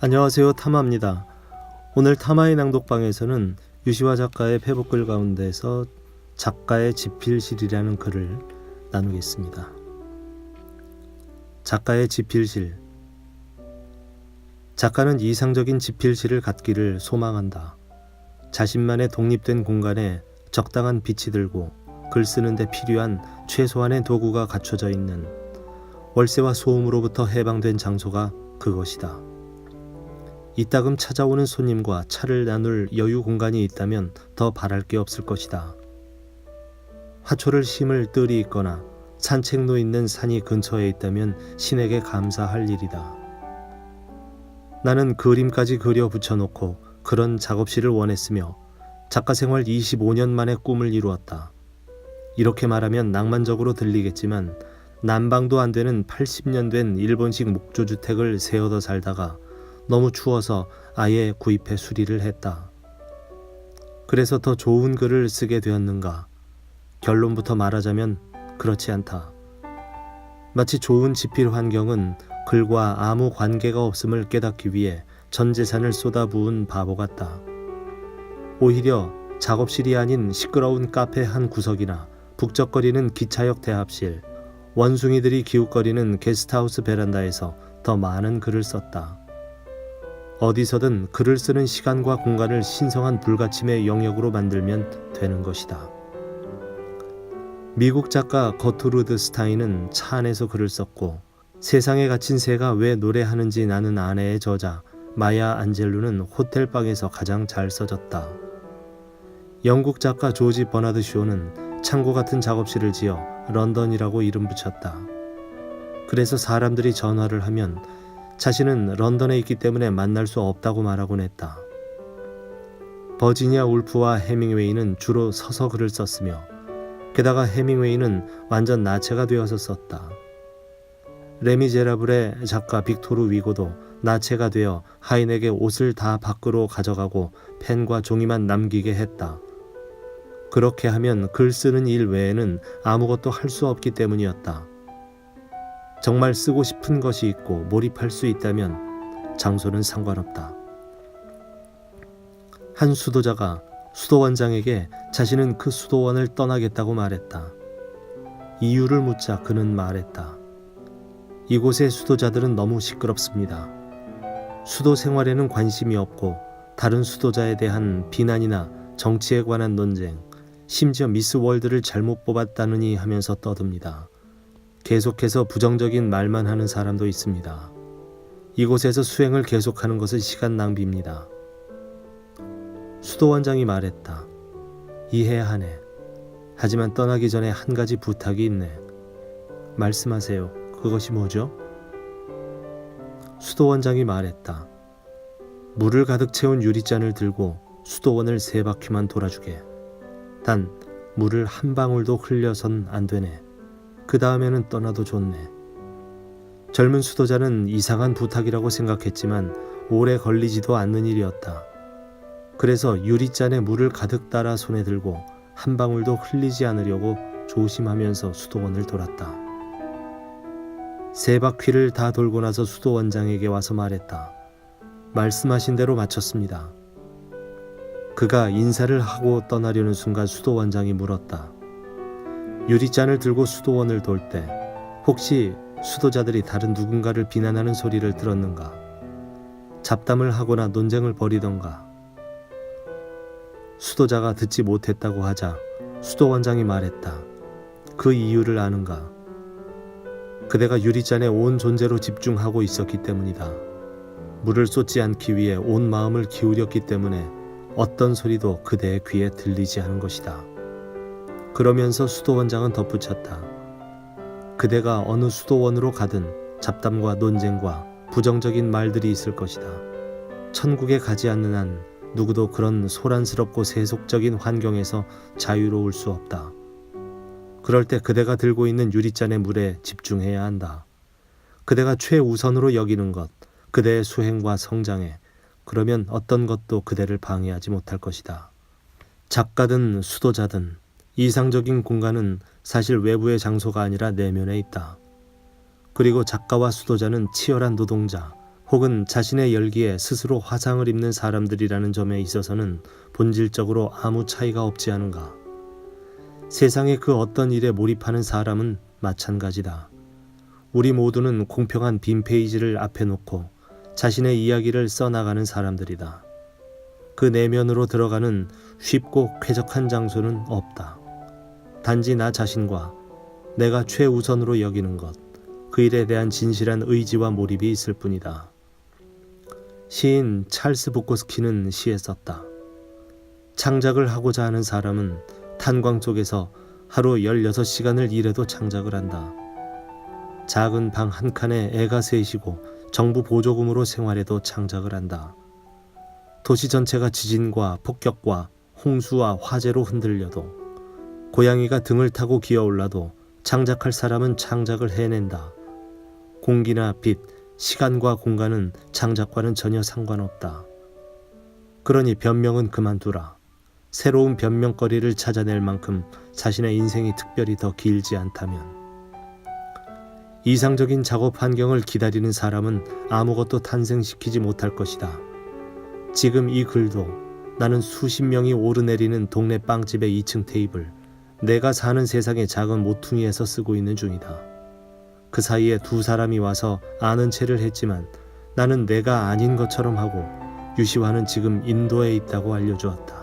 안녕하세요 타마입니다. 오늘 타마의 낭독방에서는 유시화 작가의 페북글 가운데서 작가의 지필실이라는 글을 나누겠습니다. 작가의 지필실 작가는 이상적인 지필실을 갖기를 소망한다. 자신만의 독립된 공간에 적당한 빛이 들고 글 쓰는데 필요한 최소한의 도구가 갖춰져 있는 월세와 소음으로부터 해방된 장소가 그것이다. 이따금 찾아오는 손님과 차를 나눌 여유 공간이 있다면 더 바랄 게 없을 것이다. 화초를 심을 뜰이 있거나 산책로 있는 산이 근처에 있다면 신에게 감사할 일이다. 나는 그림까지 그려 붙여놓고 그런 작업실을 원했으며 작가 생활 25년 만에 꿈을 이루었다. 이렇게 말하면 낭만적으로 들리겠지만 난방도 안 되는 80년 된 일본식 목조주택을 세워더 살다가 너무 추워서 아예 구입해 수리를 했다. 그래서 더 좋은 글을 쓰게 되었는가? 결론부터 말하자면 그렇지 않다. 마치 좋은 지필 환경은 글과 아무 관계가 없음을 깨닫기 위해 전 재산을 쏟아부은 바보 같다. 오히려 작업실이 아닌 시끄러운 카페 한 구석이나 북적거리는 기차역 대합실, 원숭이들이 기웃거리는 게스트하우스 베란다에서 더 많은 글을 썼다. 어디서든 글을 쓰는 시간과 공간을 신성한 불가침의 영역으로 만들면 되는 것이다. 미국 작가 거투르드 스타인은 차 안에서 글을 썼고 세상에 갇힌 새가 왜 노래하는지 나는 아내의 저자 마야 안젤루는 호텔방에서 가장 잘 써졌다. 영국 작가 조지 버나드 쇼는 창고 같은 작업실을 지어 런던이라고 이름 붙였다. 그래서 사람들이 전화를 하면 자신은 런던에 있기 때문에 만날 수 없다고 말하곤 했다. 버지니아 울프와 해밍웨이는 주로 서서 글을 썼으며 게다가 해밍웨이는 완전 나체가 되어서 썼다. 레미제라블의 작가 빅토르 위고도 나체가 되어 하인에게 옷을 다 밖으로 가져가고 펜과 종이만 남기게 했다. 그렇게 하면 글 쓰는 일 외에는 아무것도 할 수 없기 때문이었다. 정말 쓰고 싶은 것이 있고 몰입할 수 있다면 장소는 상관없다. 한 수도자가 수도원장에게 자신은 그 수도원을 떠나겠다고 말했다. 이유를 묻자 그는 말했다. 이곳의 수도자들은 너무 시끄럽습니다. 수도 생활에는 관심이 없고 다른 수도자에 대한 비난이나 정치에 관한 논쟁, 심지어 미스 월드를 잘못 뽑았다느니 하면서 떠듭니다. 계속해서 부정적인 말만 하는 사람도 있습니다. 이곳에서 수행을 계속하는 것은 시간 낭비입니다. 수도원장이 말했다. 이해하네. 하지만 떠나기 전에 한 가지 부탁이 있네. 말씀하세요. 그것이 뭐죠? 수도원장이 말했다. 물을 가득 채운 유리잔을 들고 수도원을 세 바퀴만 돌아주게. 단 물을 한 방울도 흘려선 안 되네. 그 다음에는 떠나도 좋네. 젊은 수도자는 이상한 부탁이라고 생각했지만 오래 걸리지도 않는 일이었다. 그래서 유리잔에 물을 가득 따라 손에 들고 한 방울도 흘리지 않으려고 조심하면서 수도원을 돌았다. 세 바퀴를 다 돌고 나서 수도원장에게 와서 말했다. 말씀하신 대로 마쳤습니다. 그가 인사를 하고 떠나려는 순간 수도원장이 물었다. 유리잔을 들고 수도원을 돌 때 혹시 수도자들이 다른 누군가를 비난하는 소리를 들었는가? 잡담을 하거나 논쟁을 벌이던가? 수도자가 듣지 못했다고 하자 수도원장이 말했다. 그 이유를 아는가? 그대가 유리잔에 온 존재로 집중하고 있었기 때문이다. 물을 쏟지 않기 위해 온 마음을 기울였기 때문에 어떤 소리도 그대의 귀에 들리지 않은 것이다. 그러면서 수도원장은 덧붙였다. 그대가 어느 수도원으로 가든 잡담과 논쟁과 부정적인 말들이 있을 것이다. 천국에 가지 않는 한 누구도 그런 소란스럽고 세속적인 환경에서 자유로울 수 없다. 그럴 때 그대가 들고 있는 유리잔의 물에 집중해야 한다. 그대가 최우선으로 여기는 것, 그대의 수행과 성장에 그러면 어떤 것도 그대를 방해하지 못할 것이다. 작가든 수도자든 이상적인 공간은 사실 외부의 장소가 아니라 내면에 있다. 그리고 작가와 수도자는 치열한 노동자, 혹은 자신의 열기에 스스로 화상을 입는 사람들이라는 점에 있어서는 본질적으로 아무 차이가 없지 않은가. 세상의 그 어떤 일에 몰입하는 사람은 마찬가지다. 우리 모두는 공평한 빈 페이지를 앞에 놓고 자신의 이야기를 써나가는 사람들이다. 그 내면으로 들어가는 쉽고 쾌적한 장소는 없다. 단지 나 자신과 내가 최우선으로 여기는 것, 그 일에 대한 진실한 의지와 몰입이 있을 뿐이다. 시인 찰스 부코스키는 시에 썼다. 창작을 하고자 하는 사람은 탄광 속에서 하루 16시간을 일해도 창작을 한다. 작은 방 한 칸에 애가 셋이고 정부 보조금으로 생활해도 창작을 한다. 도시 전체가 지진과 폭격과 홍수와 화재로 흔들려도 고양이가 등을 타고 기어올라도 창작할 사람은 창작을 해낸다. 공기나 빛, 시간과 공간은 창작과는 전혀 상관없다. 그러니 변명은 그만두라. 새로운 변명거리를 찾아낼 만큼 자신의 인생이 특별히 더 길지 않다면 이상적인 작업 환경을 기다리는 사람은 아무것도 탄생시키지 못할 것이다. 지금 이 글도 나는 수십 명이 오르내리는 동네 빵집의 2층 테이블, 내가 사는 세상의 작은 모퉁이에서 쓰고 있는 중이다. 그 사이에 두 사람이 와서 아는 체를 했지만 나는 내가 아닌 것처럼 하고 유시화는 지금 인도에 있다고 알려주었다.